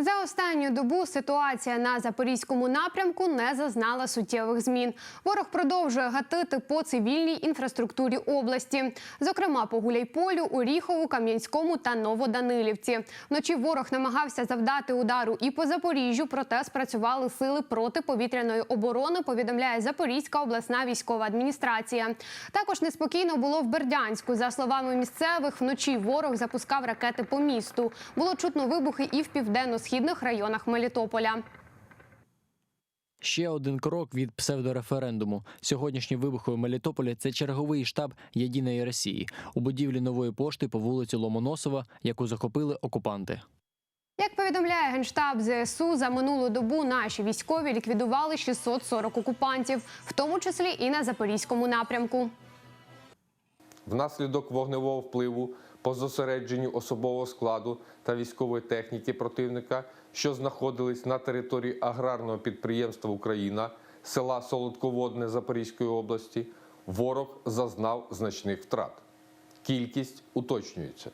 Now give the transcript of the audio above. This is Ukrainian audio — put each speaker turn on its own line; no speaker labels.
За останню добу ситуація на запорізькому напрямку не зазнала суттєвих змін. Ворог продовжує гатити по цивільній інфраструктурі області, зокрема по Гуляйполю, Оріхову, Кам'янському та Новоданилівці. Вночі ворог намагався завдати удару і по Запоріжжю, проте спрацювали сили протиповітряної оборони. Повідомляє Запорізька обласна військова адміністрація. Також неспокійно було в Бердянську. За словами місцевих, вночі ворог запускав ракети по місту. Було чутно вибухи і в південно-східних районах Мелітополя.
Ще один крок від псевдореферендуму. Сьогоднішні вибухи у Мелітополі це черговий штаб Єдиної Росії у будівлі нової пошти по вулиці Ломоносова, яку захопили окупанти.
Як повідомляє генштаб ЗСУ, за минулу добу наші військові ліквідували 640 окупантів, в тому числі і на запорізькому напрямку.
Внаслідок вогневого впливу по зосередженню особового складу та військової техніки противника, що знаходились на території аграрного підприємства Україна, села Солодководне Запорізької області, ворог зазнав значних втрат. Кількість уточнюється.